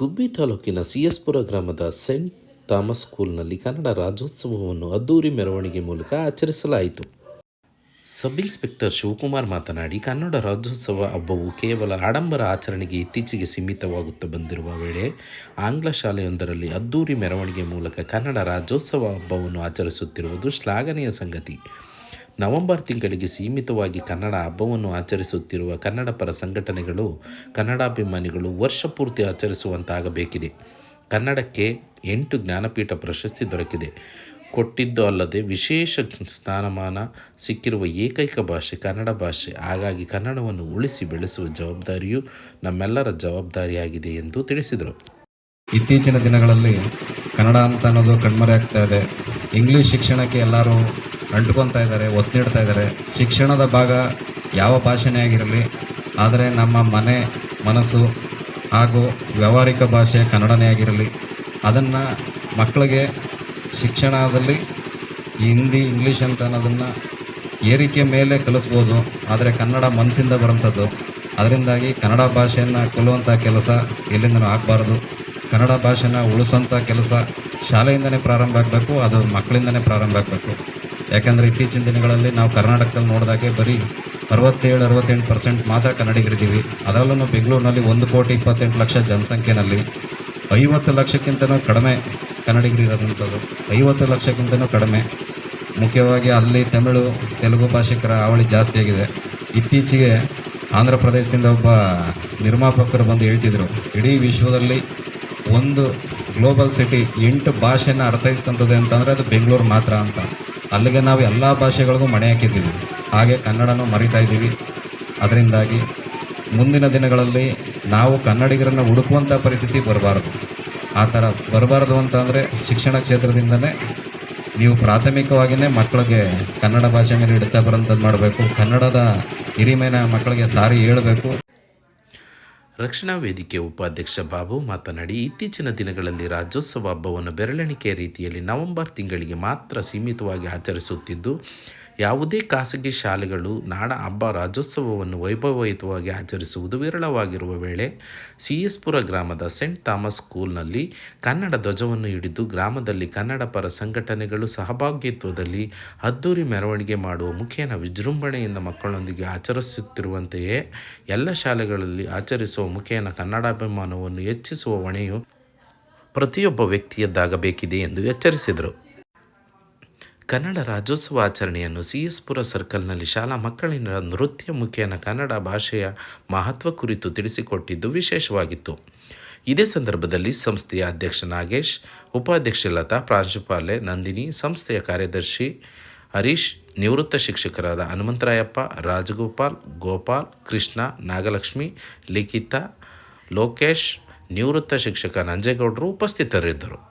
ಗುಬ್ಬಿ ತಾಲೂಕಿನ ಸಿಎಸ್ಪುರ ಗ್ರಾಮದ St Thomas ಸ್ಕೂಲ್ನಲ್ಲಿ ಕನ್ನಡ ರಾಜ್ಯೋತ್ಸವವನ್ನು ಅದ್ದೂರಿ ಮೆರವಣಿಗೆ ಮೂಲಕ ಆಚರಿಸಲಾಯಿತು. ಸಬ್ ಇನ್ಸ್ಪೆಕ್ಟರ್ ಶಿವಕುಮಾರ್ ಮಾತನಾಡಿ, ಕನ್ನಡ ರಾಜ್ಯೋತ್ಸವ ಹಬ್ಬವು ಕೇವಲ ಆಡಂಬರ ಆಚರಣೆಗೆ ಇತ್ತೀಚೆಗೆ ಸೀಮಿತವಾಗುತ್ತಾ ಬಂದಿರುವ ವೇಳೆ ಆಂಗ್ಲ ಶಾಲೆಯೊಂದರಲ್ಲಿ ಅದ್ದೂರಿ ಮೆರವಣಿಗೆ ಮೂಲಕ ಕನ್ನಡ ರಾಜ್ಯೋತ್ಸವ ಹಬ್ಬವನ್ನು ಆಚರಿಸುತ್ತಿರುವುದು ಶ್ಲಾಘನೀಯ ಸಂಗತಿ. ನವೆಂಬರ್ ತಿಂಗಳಿಗೆ ಸೀಮಿತವಾಗಿ ಕನ್ನಡ ಹಬ್ಬವನ್ನು ಆಚರಿಸುತ್ತಿರುವ ಕನ್ನಡ ಪರ ಸಂಘಟನೆಗಳು, ಕನ್ನಡಾಭಿಮಾನಿಗಳು ವರ್ಷ ಪೂರ್ತಿ ಆಚರಿಸುವಂತಾಗಬೇಕಿದೆ. ಕನ್ನಡಕ್ಕೆ ಎಂಟು ಜ್ಞಾನಪೀಠ ಪ್ರಶಸ್ತಿ ದೊರಕಿದೆ. ಕೊಟ್ಟಿದ್ದು ಅಲ್ಲದೆ ವಿಶೇಷ ಸ್ಥಾನಮಾನ ಸಿಕ್ಕಿರುವ ಏಕೈಕ ಭಾಷೆ ಕನ್ನಡ ಭಾಷೆ. ಹಾಗಾಗಿ ಕನ್ನಡವನ್ನು ಉಳಿಸಿ ಬೆಳೆಸುವ ಜವಾಬ್ದಾರಿಯು ನಮ್ಮೆಲ್ಲರ ಜವಾಬ್ದಾರಿಯಾಗಿದೆ ಎಂದು ತಿಳಿಸಿದರು. ಇತ್ತೀಚಿನ ದಿನಗಳಲ್ಲಿ ಕನ್ನಡ ಅಂತ ಅನ್ನೋದು ಕಣ್ಮರೆ ಆಗ್ತಾ ಇದೆ. ಇಂಗ್ಲೀಷ್ ಶಿಕ್ಷಣಕ್ಕೆ ಎಲ್ಲರೂ ಅಂಟ್ಕೊತಾ ಇದ್ದಾರೆ, ಒತ್ತು ನೀಡ್ತಾ ಇದ್ದಾರೆ. ಶಿಕ್ಷಣದ ಭಾಗ ಯಾವ ಭಾಷೆನೇ ಆಗಿರಲಿ, ಆದರೆ ನಮ್ಮ ಮನೆ, ಮನಸ್ಸು ಹಾಗೂ ವ್ಯಾವಹಾರಿಕ ಭಾಷೆ ಕನ್ನಡನೇ ಆಗಿರಲಿ, ಅದನ್ನು ಮಕ್ಕಳಿಗೆ ಶಿಕ್ಷಣದಲ್ಲಿ ಹಿಂದಿ, ಇಂಗ್ಲೀಷ್ ಅಂತ ಅನ್ನೋದನ್ನು ಏರಿಕೆ ಮೇಲೆ ಕಲಿಸ್ಬೋದು. ಆದರೆ ಕನ್ನಡ ಮನಸ್ಸಿಂದ ಬರೋಂಥದ್ದು ಅದರಿಂದಾಗಿ ಕನ್ನಡ ಭಾಷೆಯನ್ನು ಕೊಲ್ಲುವಂಥ ಕೆಲಸ ಎಲ್ಲಿಂದನೂ ಆಗಬಾರ್ದು. ಕನ್ನಡ ಭಾಷೆನ ಉಳಿಸೋಂಥ ಕೆಲಸ ಶಾಲೆಯಿಂದನೇ ಪ್ರಾರಂಭ ಆಗಬೇಕು, ಅದು ಮಕ್ಕಳಿಂದನೇ ಪ್ರಾರಂಭ ಆಗಬೇಕು. ಯಾಕಂದರೆ ಇತ್ತೀಚಿನ ದಿನಗಳಲ್ಲಿ ನಾವು ಕರ್ನಾಟಕದಲ್ಲಿ ನೋಡಿದಾಗೆ ಬರೀ ಅರವತ್ತೇಳು, ಅರವತ್ತೆಂಟು ಪರ್ಸೆಂಟ್ ಮಾತ್ರ ಕನ್ನಡಿಗರಿದ್ದೀವಿ. ಅದರಲ್ಲೂ ಬೆಂಗಳೂರಿನಲ್ಲಿ ಒಂದು ಕೋಟಿ ಇಪ್ಪತ್ತೆಂಟು ಲಕ್ಷ ಜನಸಂಖ್ಯೆಯಲ್ಲಿ ಐವತ್ತು ಲಕ್ಷಕ್ಕಿಂತಲೂ ಕಡಿಮೆ ಕನ್ನಡಿಗರು ಇರೋದಂಥದ್ದು. ಐವತ್ತು ಲಕ್ಷಕ್ಕಿಂತಲೂ ಕಡಿಮೆ. ಮುಖ್ಯವಾಗಿ ಅಲ್ಲಿ ತಮಿಳು, ತೆಲುಗು ಭಾಷಿಕರ ಹಾವಳಿ ಜಾಸ್ತಿಯಾಗಿದೆ ಇತ್ತೀಚೆಗೆ ಆಂಧ್ರ ಪ್ರದೇಶದಿಂದ ಒಬ್ಬ ನಿರ್ಮಾಪಕರು ಬಂದು ಹೇಳ್ತಿದ್ರು, ಇಡೀ ವಿಶ್ವದಲ್ಲಿ ಒಂದು ಗ್ಲೋಬಲ್ ಸಿಟಿ ಎಂಟು ಭಾಷೆನ ಅರ್ಥೈಸ್ಕೊಂತದೆ ಅಂತಂದರೆ ಅದು ಬೆಂಗಳೂರು ಮಾತ್ರ ಅಂತ. ಅಲ್ಲಿಗೆ ನಾವು ಎಲ್ಲ ಭಾಷೆಗಳಿಗೂ ಮಣೆ ಹಾಕಿದ್ದೀವಿ. ಹಾಗೆ ಕನ್ನಡನೂ ಮರಿತಾ ಇದ್ದೀವಿ. ಅದರಿಂದಾಗಿ ಮುಂದಿನ ದಿನಗಳಲ್ಲಿ ನಾವು ಕನ್ನಡಿಗರನ್ನು ಹುಡುಕುವಂಥ ಪರಿಸ್ಥಿತಿ ಬರಬಾರ್ದು. ಆ ಥರ ಬರಬಾರ್ದು ಅಂತಂದರೆ ಶಿಕ್ಷಣ ಕ್ಷೇತ್ರದಿಂದನೇ ನೀವು ಪ್ರಾಥಮಿಕವಾಗಿಯೇ ಮಕ್ಕಳಿಗೆ ಕನ್ನಡ ಭಾಷೆ ಮೇಲೆ ಇಡ್ತಾ ಬರೋಂಥದ್ದು ಮಾಡಬೇಕು. ಕನ್ನಡದ ಹಿರಿಮೆನ ಮಕ್ಕಳಿಗೆ ಸಾರಿ ಹೇಳಬೇಕು. ರಕ್ಷಣಾ ವೇದಿಕೆ ಉಪಾಧ್ಯಕ್ಷ ಬಾಬು ಮಾತನಾಡಿ, ಇತ್ತೀಚಿನ ದಿನಗಳಲ್ಲಿ ರಾಜ್ಯೋತ್ಸವ ಹಬ್ಬವನ್ನು ಬೆರಳೆಣಿಕೆಯ ರೀತಿಯಲ್ಲಿ ನವೆಂಬರ್ ತಿಂಗಳಿಗೆ ಮಾತ್ರ ಸೀಮಿತವಾಗಿ ಆಚರಿಸುತ್ತಿದ್ದು ಯಾವುದೇ ಖಾಸಗಿ ಶಾಲೆಗಳು ನಾಡ ಹಬ್ಬ ರಾಜ್ಯೋತ್ಸವವನ್ನು ವೈಭವಯುತವಾಗಿ ಆಚರಿಸುವುದು ವಿರಳವಾಗಿರುವ ವೇಳೆ ಸಿ ಎಸ್ ಗ್ರಾಮದ ಸೆಂಟ್ ಥಾಮಸ್ ಸ್ಕೂಲ್ನಲ್ಲಿ ಕನ್ನಡ ಧ್ವಜವನ್ನು ಹಿಡಿದು ಗ್ರಾಮದಲ್ಲಿ ಕನ್ನಡ ಪರ ಸಂಘಟನೆಗಳು ಸಹಭಾಗಿತ್ವದಲ್ಲಿ ಅದ್ದೂರಿ ಮೆರವಣಿಗೆ ಮಾಡುವ ಮುಖೇನ ವಿಜೃಂಭಣೆಯಿಂದ ಮಕ್ಕಳೊಂದಿಗೆ ಆಚರಿಸುತ್ತಿರುವಂತೆಯೇ ಎಲ್ಲ ಶಾಲೆಗಳಲ್ಲಿ ಆಚರಿಸುವ ಮುಖೇನ ಕನ್ನಡಾಭಿಮಾನವನ್ನು ಹೆಚ್ಚಿಸುವ ಹೊಣೆಯು ಪ್ರತಿಯೊಬ್ಬ ವ್ಯಕ್ತಿಯದ್ದಾಗಬೇಕಿದೆ ಎಂದು ಎಚ್ಚರಿಸಿದರು. ಕನ್ನಡ ರಾಜ್ಯೋತ್ಸವ ಆಚರಣೆಯನ್ನು ಸಿ ಎಸ್ ಪುರ ಸರ್ಕಲ್ನಲ್ಲಿ ಶಾಲಾ ಮಕ್ಕಳಿನ ನೃತ್ಯ ಮುಖೇನ ಕನ್ನಡ ಭಾಷೆಯ ಮಹತ್ವ ಕುರಿತು ತಿಳಿಸಿಕೊಟ್ಟಿದ್ದು ವಿಶೇಷವಾಗಿತ್ತು. ಇದೇ ಸಂದರ್ಭದಲ್ಲಿ ಸಂಸ್ಥೆಯ ಅಧ್ಯಕ್ಷ ನಾಗೇಶ್, ಉಪಾಧ್ಯಕ್ಷೆ ಲತಾ, ಪ್ರಾಂಶುಪಾಲೆ ನಂದಿನಿ, ಸಂಸ್ಥೆಯ ಕಾರ್ಯದರ್ಶಿ ಹರೀಶ್, ನಿವೃತ್ತ ಶಿಕ್ಷಕರಾದ ಹನುಮಂತರಾಯಪ್ಪ, ರಾಜಗೋಪಾಲ್, ಗೋಪಾಲ್, ಕೃಷ್ಣ, ನಾಗಲಕ್ಷ್ಮಿ, ಲಿಖಿತಾ, ಲೋಕೇಶ್, ನಿವೃತ್ತ ಶಿಕ್ಷಕ ನಂಜೇಗೌಡರು ಉಪಸ್ಥಿತರಿದ್ದರು.